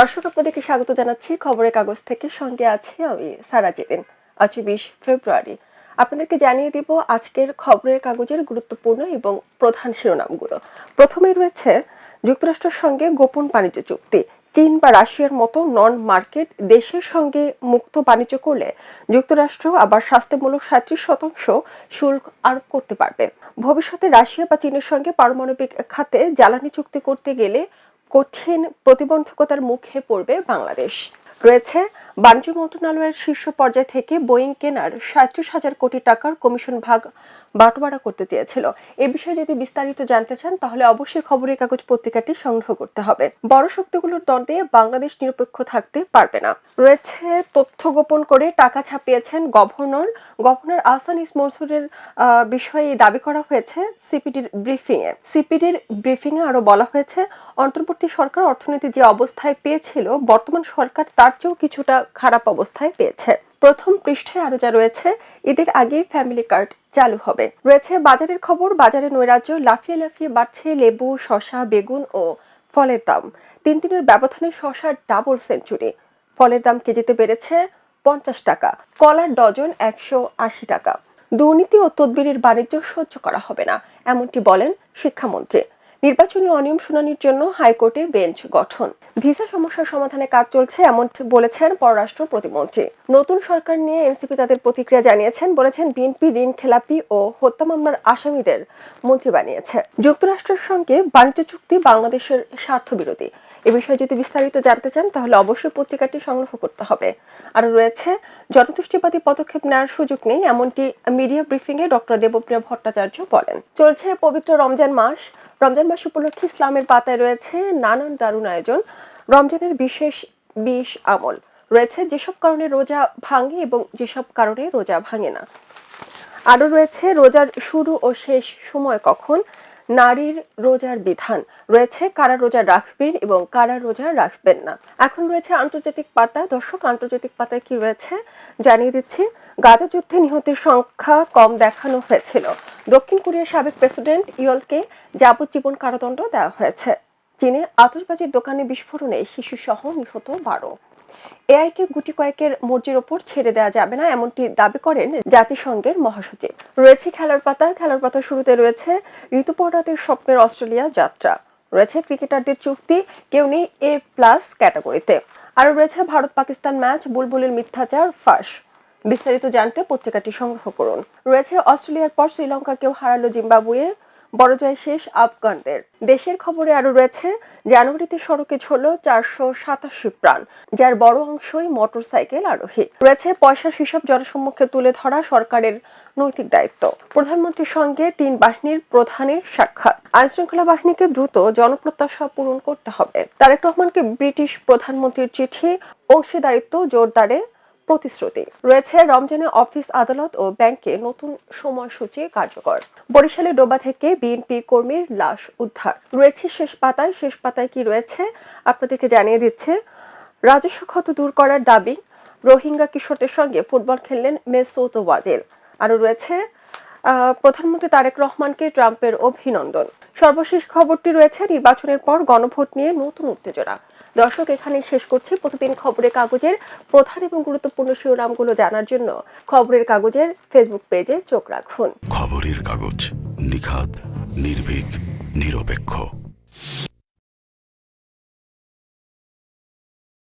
দর্শক, আপনাদেরকে স্বাগত জানাচ্ছি। খবরের কাগজ থেকে সঙ্গে আছি আমি সারা জেদিন আজ বিশ ফেব্রুয়ারি। আপনাদেরকে জানিয়ে দিব আজকের খবরের কাগজের গুরুত্বপূর্ণ এবং প্রধান শিরোনামগুলো। প্রথমেই রয়েছে, যুক্তরাষ্ট্রের সঙ্গে গোপন বাণিজ্য চুক্তি। চীন বা রাশিয়ার মতো নন মার্কেট দেশের সঙ্গে মুক্ত বাণিজ্য করলে যুক্তরাষ্ট্র আবার স্বাস্থ্যমূলক সাঁত্রিশ শতাংশ শুল্ক আরোপ করতে পারবে। ভবিষ্যতে রাশিয়া বা চীনের সঙ্গে পারমাণবিক খাতে জ্বালানি চুক্তি করতে গেলে কঠিন প্রতিবন্ধকতার মুখে পড়বে বাংলাদেশ। রয়েছে বাণিজ্য মন্ত্রণালয়ের শীর্ষ পর্যায় থেকে বোয়িং কেনার সাঁত্রিশ হাজার কোটি টাকার কমিশন ভাগ বাটোয়ারা করতে চেয়েছিল। এ বিষয়ে যদি বিস্তারিত জানতে চান তাহলে অবশ্যই খবরের কাগজ পত্রিকাটি সংগ্রহ করতে হবে। বড় শক্তিগুলোর দ্বন্দ্বে বাংলাদেশ নিরপেক্ষ থাকতে পারবে না। রয়েছে তথ্য গোপন করে টাকা ছাপিয়েছেন গভর্নর। গভর্নর আহসান ইসমরসুরের আহ, বিষয়ে দাবি করা হয়েছে সিপিডির ব্রিফিং এ সিপিডির ব্রিফিং এ আরও বলা হয়েছে অন্তর্বর্তী সরকার অর্থনীতি যে অবস্থায় পেয়েছিল বর্তমান সরকার তার চেয়েও কিছুটা খারাপ অবস্থায় পেয়েছে। প্রথম পৃষ্ঠে আরও যা রয়েছে, ঈদের আগে ফ্যামিলি কার্ড চালু হবে। রয়েছে বাজারের খবর, বাজারে নৈরাজ্য, লাফিয়ে লাফিয়ে বাড়ছে লেবু, শসা, বেগুন ও ফলের দাম। তিন দিনের ব্যবধানে শসার ডাবল সেঞ্চুরি ফলের দাম কেজিতে বেড়েছে পঞ্চাশ টাকা, কলার ডজন একশো আশি টাকা। দুর্নীতি ও তদবিরের বাণিজ্য সহ্য করা হবে না, এমনটি বলেন শিক্ষামন্ত্রী। নির্বাচনী অনিয়ম শুনানির জন্য হাইকোর্টে বেঞ্চ গঠন। ভিসা সমস্যার সমাধানে কাজ চলছে এমন বলেছেন পররাষ্ট্র প্রতিমন্ত্রী। নতুন সরকার নিয়ে এনসিপি তাদের প্রতিক্রিয়া জানিয়েছেন, বলেছেন বিএনপি ঋণ খেলাপি ও হত্যা মামলার আসামিদের মন্ত্রী বানিয়েছে। যুক্তরাষ্ট্রের সঙ্গে বাণিজ্য চুক্তি বাংলাদেশের স্বার্থ বিরোধী এ বিষয়ে যদি বিস্তারিত জানতে চান, তাহলে অবশ্যই পত্রিকাটি সংগ্রহ করতে হবে। আর রয়েছে, জনতুষ্টিবাদী পদক্ষেপ নেওয়ার সুযোগ নেই, এমনটি মিডিয়া ব্রিফিং এ ডক্টর দেবপ্রিয় ভট্টাচার্য বলেন। চলছে পবিত্র রমজান মাস। রমজান মাস উপলক্ষে ইসলামের পাতায় রয়েছে নানান দারুণ আয়োজন, রমজানের বিশেষ বিশ আমল। রয়েছে, যেসব কারণে রোজা ভাঙে এবং যেসব কারণে রোজা ভাঙে না। আরও রয়েছে, রোজার শুরু ও শেষ সময় কখন? নারীর রোজার বিধান। রয়েছে কারা রোজা রাখবেন এবং কারা রোজা রাখবেন না। এখন রয়েছে আন্তর্জাতিক পাতা। দর্শক, আন্তর্জাতিক পাতায় কি রয়েছে? জানিয়ে দিচ্ছি, গাজা যুদ্ধে নিহতের সংখ্যা কম দেখানো হয়েছিল। দক্ষিণ কোরিয়ার সাবেক প্রেসিডেন্ট ইয়লকে যাবজ্জীবন কারাদণ্ড দেওয়া হয়েছে। চীনে আতশবাজির দোকানে বিস্ফোরণে শিশু সহ নিহত বারো। এআইকে গুটি কয়েকের মর্জির ওপর ছেড়ে দেওয়া যাবে না, এমনটি দাবি করেন জাতিসংঘের মহাসচিব। রয়েছে খেলার পাতা খেলার পাতা শুরুতে রয়েছে ঋতুপর্ণাদের স্বপ্নের অস্ট্রেলিয়া যাত্রা। রয়েছে ক্রিকেটারদের চুক্তি, কেউ নেই এ প্লাস ক্যাটাগরিতে। আরও রয়েছে ভারত পাকিস্তান ম্যাচ, বুলবুলের মিথ্যাচার, ফাঁস। বিস্তারিত জানতে পত্রিকাটি সংগ্রহ করুন। রয়েছে অস্ট্রেলিয়ার পর শ্রীলঙ্কাকেও হারালো জিম্বাবুয়ে। বড় জয় শেষ আফগানদের। দেশের খবরে আরও রয়েছে, জানুয়ারিতে সড়কে ঝরল চারশো সাতাশি প্রাণ, যার বড় অংশই মোটরসাইকেল আরোহী। রয়েছে পয়সার হিসাব জনসম্মুখে তুলে ধরা সরকারের নৈতিক দায়িত্ব। প্রধানমন্ত্রীর সঙ্গে তিন বাহিনীর প্রধানের সাক্ষাৎ। আইন শৃঙ্খলা বাহিনীকে দ্রুত জনপ্রত্যাশা পূরণ করতে হবে। তারেক রহমানকে ব্রিটিশ প্রধানমন্ত্রীর চিঠি, অংশীদারিত্ব জোরদারে প্রতিশ্রুতি। রয়েছে রমজানে অফিস আদালত ও ব্যাংকে নতুন সময়সূচি কার্যকর। বরিশালে ডোবা থেকে বিএনপি কর্মীর লাশ উদ্ধার। রয়েছে শেষ পাতায়। শেষ পাতায় কি রয়েছে আপনাদেরকে জানিয়ে দিচ্ছে রাজস্ব ক্ষত দূর করার দাবি। রোহিঙ্গা কিশোরদের সঙ্গে ফুটবল খেললেন মেসুত ওয়াজেল। আরও রয়েছে প্রধানমন্ত্রী তারেক রহমানকে ট্রাম্পের অভিনন্দন। সর্বশেষ খবরটি রয়েছে, নির্বাচনের পর গণভোট নিয়ে নতুন উত্তেজনা। দর্শক এখানে শেষ করছি প্রতিদিন খবরের কাগজের প্রধান এবং গুরুত্বপূর্ণ শিরোনামগুলো জানার জন্য। খবরের কাগজের ফেসবুক পেজে চোখ রাখুন। খবরের কাগজ নিখাত নির্ভীক, নিরপেক্ষ।